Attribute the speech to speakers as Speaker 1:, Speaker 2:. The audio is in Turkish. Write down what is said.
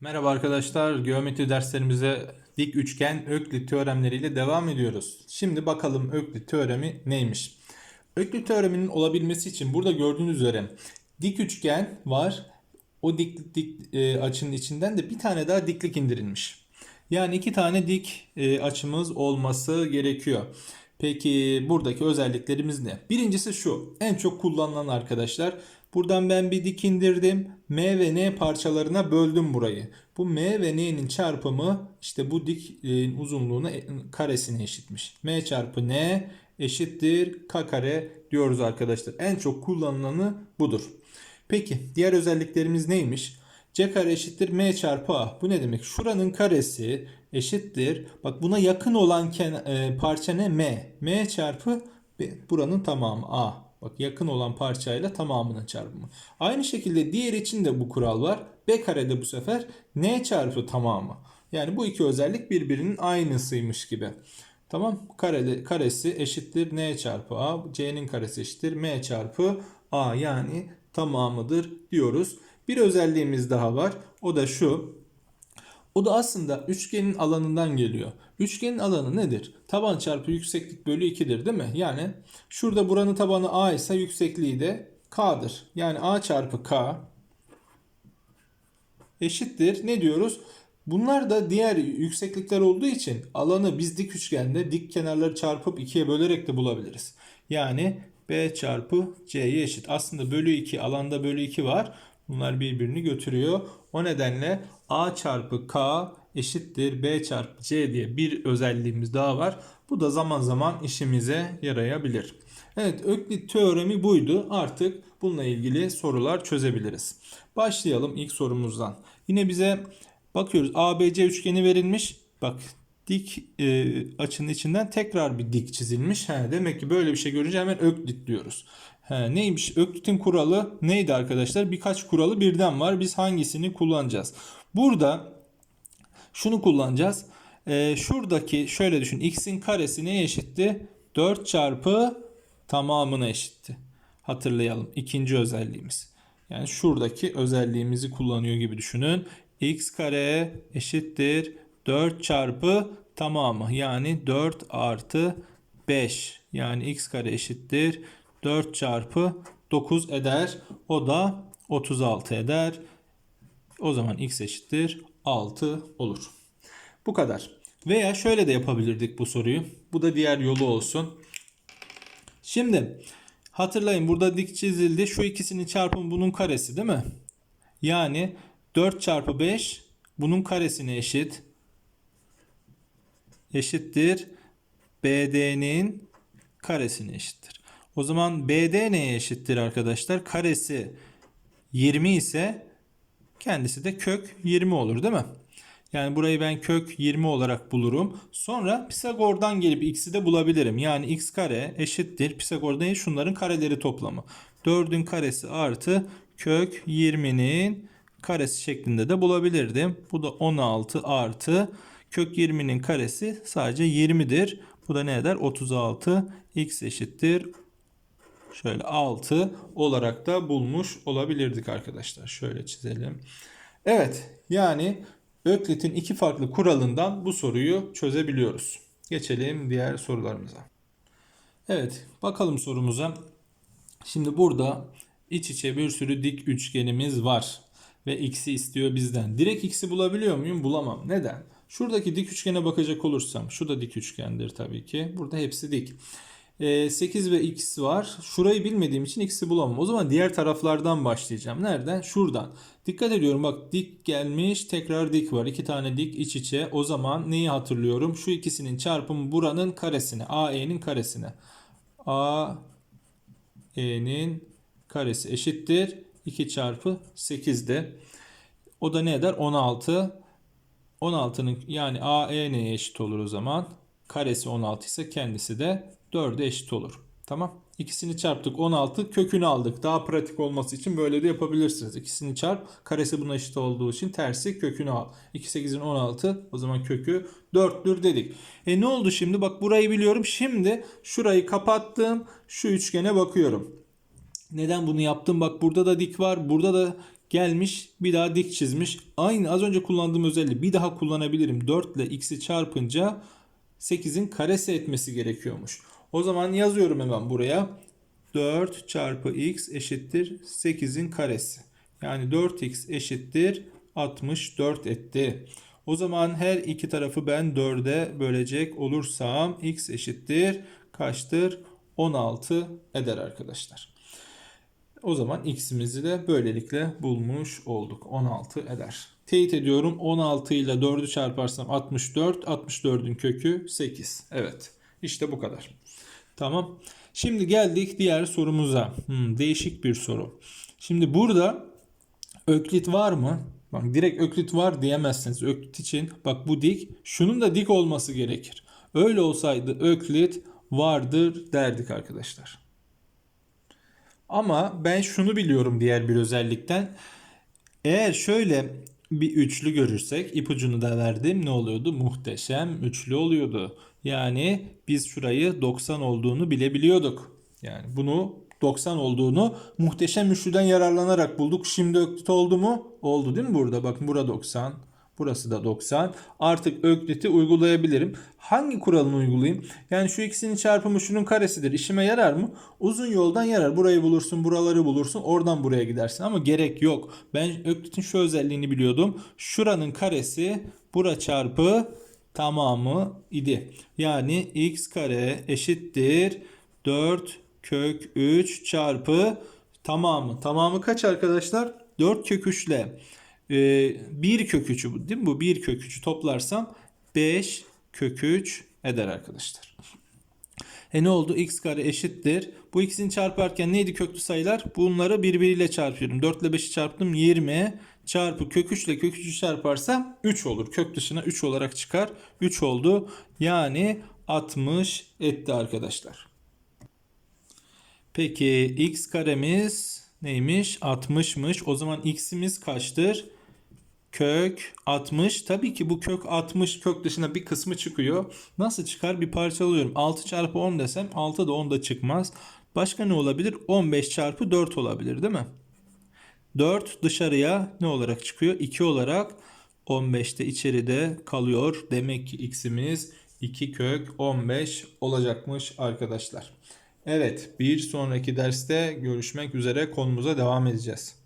Speaker 1: Merhaba arkadaşlar, geometri derslerimize dik üçgen Öklit teoremleriyle devam ediyoruz. Şimdi bakalım Öklit teoremi neymiş? Öklit teoreminin olabilmesi için burada gördüğünüz üzere dik üçgen var. O dik, dik e, açının içinden de bir tane daha diklik indirilmiş. Yani iki tane dik e, açımız olması gerekiyor. Peki buradaki özelliklerimiz ne? Birincisi şu. En çok kullanılan arkadaşlar. Buradan ben bir dik indirdim. M ve N parçalarına böldüm burayı. Bu M ve N'nin çarpımı işte bu dik e, uzunluğuna e, karesine eşitmiş. M çarpı N eşittir K kare diyoruz arkadaşlar. En çok kullanılanı budur. Peki diğer özelliklerimiz neymiş? C kare eşittir M çarpı A. Bu ne demek? Şuranın karesi eşittir. Bak buna yakın olan ken- e, parça ne? M. M çarpı buranın tamamı A. Bak yakın olan parçayla tamamının çarpımı. Aynı şekilde diğer için de bu kural var. B karede bu sefer N çarpı tamamı. Yani bu iki özellik birbirinin aynısıymış gibi. Tamam. Kareli, karesi eşittir N çarpı A. C'nin karesi eşittir M çarpı A. Yani tamamıdır diyoruz. Bir özelliğimiz daha var. O da şu. O da aslında üçgenin alanından geliyor. Üçgenin alanı nedir? Taban çarpı yükseklik bölü 2'dir değil mi? Yani şurada buranın tabanı A ise yüksekliği de K'dır. Yani A çarpı K eşittir. Ne diyoruz? Bunlar da diğer yükseklikler olduğu için alanı biz dik üçgende dik kenarları çarpıp 2'ye bölerek de bulabiliriz. Yani B çarpı C'ye eşit. Aslında bölü 2 alanda bölü 2 var. Bunlar birbirini götürüyor. O nedenle A çarpı K eşittir B çarpı C diye bir özelliğimiz daha var. Bu da zaman zaman işimize yarayabilir. Evet Öklit teoremi buydu. Artık bununla ilgili sorular çözebiliriz. Başlayalım ilk sorumuzdan. Yine bize bakıyoruz ABC üçgeni verilmiş. Bak dik e, açının içinden tekrar bir dik çizilmiş. He, demek ki böyle bir şey görünce hemen Öklit diyoruz. He, neymiş? Öklit'in kuralı neydi arkadaşlar? Birkaç kuralı birden var. Biz hangisini kullanacağız? Burada şunu kullanacağız. Ee, şuradaki şöyle düşün. X'in karesi neye eşitti? 4 çarpı tamamına eşitti. Hatırlayalım. İkinci özelliğimiz. Yani şuradaki özelliğimizi kullanıyor gibi düşünün. X kare eşittir 4 çarpı tamamı. Yani 4 artı 5. Yani x kare eşittir 4 çarpı 9 eder. O da 36 eder. O zaman x eşittir 6 olur. Bu kadar. Veya şöyle de yapabilirdik bu soruyu. Bu da diğer yolu olsun. Şimdi hatırlayın burada dik çizildi. Şu ikisinin çarpımı bunun karesi değil mi? Yani 4 çarpı 5 bunun karesine eşit. Eşittir. BD'nin karesine eşittir. O zaman BD neye eşittir arkadaşlar? Karesi 20 ise kendisi de kök 20 olur değil mi? Yani burayı ben kök 20 olarak bulurum. Sonra Pisagor'dan gelip x'i de bulabilirim. Yani x kare eşittir. Pisagor'dan şunların kareleri toplamı. 4'ün karesi artı kök 20'nin karesi şeklinde de bulabilirdim. Bu da 16 artı kök 20'nin karesi sadece 20'dir. Bu da ne eder? 36 x eşittir. Şöyle 6 olarak da bulmuş olabilirdik arkadaşlar. Şöyle çizelim. Evet yani Öklit'in iki farklı kuralından bu soruyu çözebiliyoruz. Geçelim diğer sorularımıza. Evet bakalım sorumuza. Şimdi burada iç içe bir sürü dik üçgenimiz var. Ve x'i istiyor bizden. Direkt x'i bulabiliyor muyum? Bulamam. Neden? Şuradaki dik üçgene bakacak olursam. Şu da dik üçgendir tabii ki. Burada hepsi dik. 8 ve x var. Şurayı bilmediğim için x'i bulamam. O zaman diğer taraflardan başlayacağım. Nereden? Şuradan. Dikkat ediyorum bak dik gelmiş tekrar dik var. İki tane dik iç içe. O zaman neyi hatırlıyorum? Şu ikisinin çarpımı buranın karesine. AE'nin karesine. AE'nin karesi eşittir. 2 çarpı 8'de. O da ne eder? 16. 16'nın yani AE neye eşit olur o zaman? Karesi 16 ise kendisi de 4'e eşit olur. Tamam. İkisini çarptık 16 kökünü aldık. Daha pratik olması için böyle de yapabilirsiniz. İkisini çarp karesi buna eşit olduğu için tersi kökünü al. 2 8'in 16 o zaman kökü 4'tür dedik. E ne oldu şimdi? Bak burayı biliyorum. Şimdi şurayı kapattım. Şu üçgene bakıyorum. Neden bunu yaptım? Bak burada da dik var. Burada da gelmiş bir daha dik çizmiş. Aynı az önce kullandığım özelliği bir daha kullanabilirim. 4 ile x'i çarpınca 8'in karesi etmesi gerekiyormuş. O zaman yazıyorum hemen buraya. 4 çarpı x eşittir 8'in karesi. Yani 4x eşittir 64 etti. O zaman her iki tarafı ben 4'e bölecek olursam x eşittir kaçtır? 16 eder arkadaşlar. O zaman x'imizi de böylelikle bulmuş olduk. 16 eder. Teyit ediyorum 16 ile 4'ü çarparsam 64. 64'ün kökü 8. Evet. İşte bu kadar. Tamam. Şimdi geldik diğer sorumuza. Hmm, değişik bir soru. Şimdi burada öklit var mı? Bak direkt öklit var diyemezsiniz. Öklit için bak bu dik. Şunun da dik olması gerekir. Öyle olsaydı öklit vardır derdik arkadaşlar. Ama ben şunu biliyorum diğer bir özellikten. Eğer şöyle bir üçlü görürsek ipucunu da verdim ne oluyordu? Muhteşem üçlü oluyordu. Yani biz şurayı 90 olduğunu bilebiliyorduk. Yani bunu 90 olduğunu muhteşem üçlüden yararlanarak bulduk. Şimdi öklit oldu mu? Oldu değil mi burada? Bakın burada 90. Burası da 90. Artık ökliti uygulayabilirim. Hangi kuralını uygulayayım? Yani şu ikisinin çarpımı şunun karesidir. İşime yarar mı? Uzun yoldan yarar. Burayı bulursun, buraları bulursun. Oradan buraya gidersin. Ama gerek yok. Ben öklitin şu özelliğini biliyordum. Şuranın karesi bura çarpı tamamı idi. Yani x kare eşittir 4 kök 3 çarpı tamamı. Tamamı kaç arkadaşlar? 4 kök 3 ile e, 1 kök 3'ü bu değil mi? Bu 1 kök 3'ü toplarsam 5 kök 3 eder arkadaşlar. E ne oldu? x kare eşittir. Bu ikisini çarparken neydi köklü sayılar? Bunları birbiriyle çarpıyorum. 4 ile 5'i çarptım 20 çarpı kök 3 ile kök 3'ü çarparsam 3 olur. Kök dışına 3 olarak çıkar. 3 oldu. Yani 60 etti arkadaşlar. Peki x karemiz neymiş? 60'mış. O zaman x'imiz kaçtır? Kök 60. Tabii ki bu kök 60 kök dışına bir kısmı çıkıyor. Nasıl çıkar? Bir parçalıyorum. 6 çarpı 10 desem 6 da 10 da çıkmaz. Başka ne olabilir? 15 çarpı 4 olabilir değil mi? 4 dışarıya ne olarak çıkıyor? 2 olarak 15'te içeride kalıyor. Demek ki x'imiz 2 kök 15 olacakmış arkadaşlar. Evet bir sonraki derste görüşmek üzere konumuza devam edeceğiz.